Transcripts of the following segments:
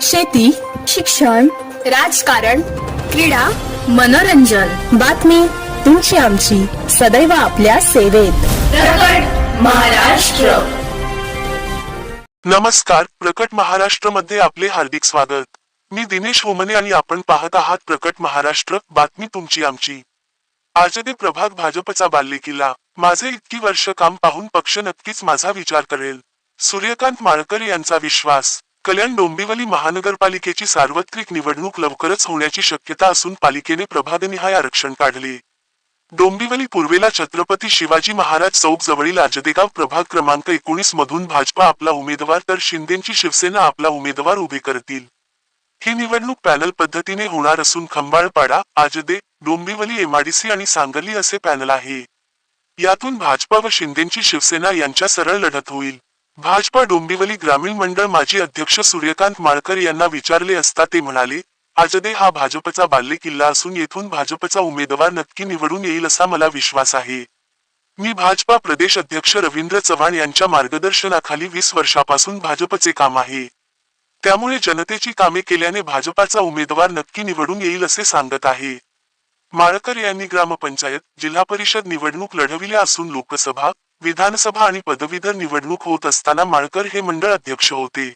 शेती शिक्षण राजकारण क्रीडा मनोरंजन. बातमी तुमची आमची. सदैव आपल्या सेवेत. महाराष्ट्र. नमस्कार. प्रकट महाराष्ट्रमध्ये आपले हार्दिक स्वागत. मी दिनेश होमने आणि आपण पाहत आहात प्रकट महाराष्ट्र. बातमी तुमची आमची. आजदे प्रभाग भाजपचा बाल्यकिल्ला माझे इतकी वर्ष काम पाहून पक्ष नक्कीच माझा विचार करेल. सूर्यकांत माळकर यांचा विश्वास. कल्याण डोंबिवली महानगरपालिकेची सार्वत्रिक निवडणूक लवकरच होण्याची शक्यता असून पालिकेने प्रभागनिहाय आरक्षण काढले. डोंबिवली पूर्वेला छत्रपती शिवाजी महाराज चौक जवळील आजदेगाव प्रभाग क्रमांक एकोणीस मधून भाजपा आपला उमेदवार तर शिंदेची शिवसेना आपला उमेदवार उभे करतील. ही निवडणूक पॅनल पद्धतीने होणार असून खंबाळपाडा आजदे डोंबिवली एमआडीसी आणि सांगली असे पॅनल आहे. यातून भाजपा व शिंदेची शिवसेना यांच्या सरळ लढत होईल. भाजपा डोंबिवली ग्रामीण मंडळ माजी अध्यक्ष सूर्यकांत माळकर यांना विचारले असता ते म्हणाले आजदे हा भाजपचा बाल्यकिल्ला असून येथून भाजपचा उमेदवार नक्की निवडून येईल असा मला विश्वास आहे. मी भाजपा प्रदेश अध्यक्ष रवींद्र चव्हाण यांच्या मार्गदर्शनाखाली वीस वर्षापासून भाजपचे काम आहे. त्यामुळे जनतेची कामे केल्याने भाजपाचा उमेदवार नक्की निवडून येईल असे सांगत आहे. माळकर यांनी ग्रामपंचायत जिल्हा परिषद निवडणूक लढविल्या असून लोकसभा विधानसभा आणि पदवीधर निवडणूक होत असताना माळकर हे मंडळ अध्यक्ष होते.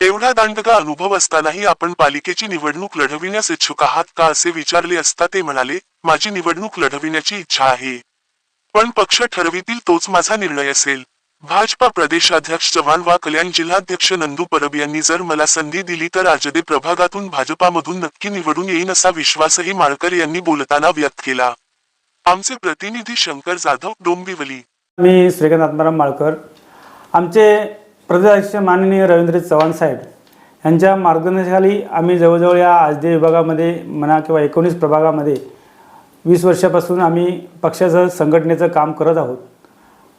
एवढा दांडगा अनुभव असतानाही आपण पालिकेची निवडणूक लढविण्यास इच्छुक आहात का असे विचारले असता ते म्हणाले माझी निवडणूक लढविण्याची इच्छा आहे. पण पक्ष ठरवितील तोच माझा निर्णय असेल. भाजपा प्रदेशाध्यक्ष चव्हाण वा कल्याण जिल्हाध्यक्ष नंदू परब यांनी जर मला संधी दिली तर आजदे प्रभागातून भाजपामधून नक्की निवडून येईन असा विश्वासही माळकर यांनी बोलताना व्यक्त केला. आमचे प्रतिनिधी शंकर जाधव डोंबिवली. मी श्रीकांत आत्माराम माळकर. आमचे प्रदेशाध्यक्ष माननीय रवींद्र चव्हाण साहेब यांच्या मार्गदर्शनाखाली आम्ही जवळजवळ या आजदे विभागामध्ये म्हणा किंवा एकोणीस प्रभागामध्ये वीस वर्षापासून आम्ही पक्षाचं संघटनेचं काम करत आहोत.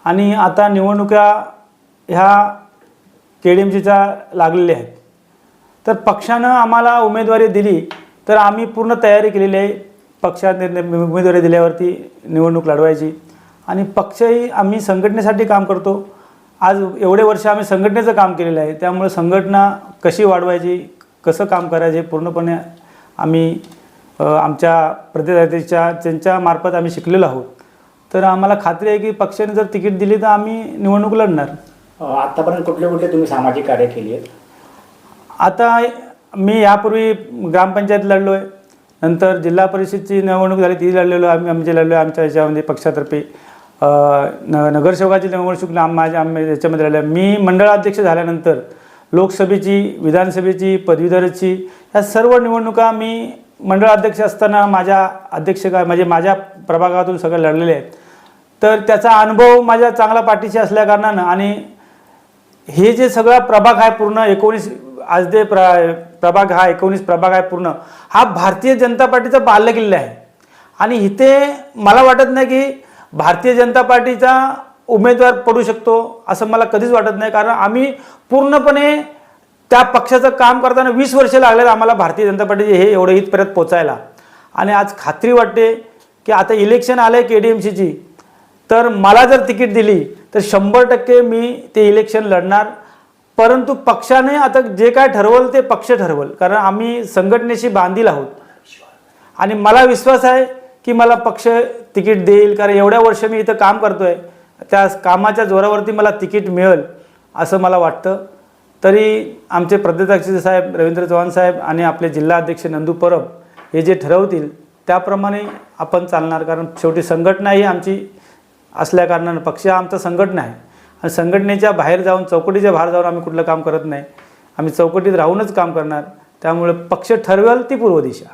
आणि आता निवडणुका ह्या के डी एम सीच्या लागलेल्या आहेत. तर पक्षानं आम्हाला उमेदवारी दिली तर आम्ही पूर्ण तयारी केलेली आहे. पक्षात निर्णय उमेदवारी दिल्यावरती निवडणूक लढवायची. आणि पक्षही आम्ही संघटनेसाठी काम करतो. आज एवढे वर्ष आम्ही संघटनेचं काम केलेलं आहे. त्यामुळे संघटना कशी वाढवायची कसं काम करायचे पूर्णपणे आम्ही आमच्या प्रदेशाध्यक्षच्या त्यांच्या मार्फत आम्ही शिकलेलो आहोत. तर आम्हाला खात्री आहे की पक्षाने जर तिकीट दिली तर आम्ही निवडणूक लढणार. आतापर्यंत कुठले कुठले तुम्ही सामाजिक कार्य केली आहेत? आता मी यापूर्वी ग्रामपंचायत लढलो आहे. नंतर जिल्हा परिषदची निवडणूक झाली ती लढलेलो आम्ही आमचे लढलो आहे आमच्या याच्यामध्ये पक्षातर्फे. न नगरसेवकाची निवडणूक आम माझ्या आम याच्यामध्ये राहिले मी मंडळाध्यक्ष झाल्यानंतर लोकसभेची विधानसभेची पदवीधरची या सर्व निवडणुका मी मंडळाध्यक्ष असताना माझ्या अध्यक्षका म्हणजे माझ्या प्रभागातून सगळे लढलेले आहेत. तर त्याचा अनुभव माझ्या चांगला पाठीशी असल्याकारणानं आणि हे जे सगळा प्रभाग आहे पूर्ण एकोणीस आज दे प्र प्रभाग हा एकोणीस प्रभाग आहे पूर्ण हा भारतीय जनता पार्टीचा बाल्यकिल्ला आहे. आणि इथे मला वाटत नाही की भारतीय जनता पार्टीचा उमेदवार पडू शकतो असं मला कधीच वाटत नाही. कारण आम्ही पूर्णपणे त्या पक्षाचं काम करताना वीस वर्ष लागलेत आम्हाला भारतीय जनता पार्टीचे हे एवढं इथपर्यंत पोचायला. आणि आज खात्री वाटते की आता इलेक्शन आलं आहे के डी एम सीची तर मला जर तिकीट दिली तर शंभर टक्के मी ते इलेक्शन लढणार. परंतु पक्षाने आता जे काय ठरवलं ते पक्ष ठरवल. कारण आम्ही संघटनेशी बांधील आहोत. आणि मला विश्वास आहे की मला पक्ष तिकीट देईल कारण एवढ्या वर्ष मी इथं काम करतोय त्या कामाच्या जोरावरती मला तिकीट मिळेल असं मला वाटतं. तरी आमचे प्रदेशाध्यक्ष साहेब रवींद्र चव्हाण साहेब आणि आपले जिल्हाध्यक्ष नंदू परब हे जे ठरवतील त्याप्रमाणे आपण चालणार कारण शेवटी संघटना ही आमची असल्याकारणानं पक्ष हा आमचा संघटना आहे. आणि संघटनेच्या बाहेर जाऊन चौकटीच्या बाहेर जाऊन आम्ही कुठलं काम करत नाही. आम्ही चौकटीत राहूनच काम करणार. त्यामुळे पक्ष ठरवेल ती पूर्व दिशा.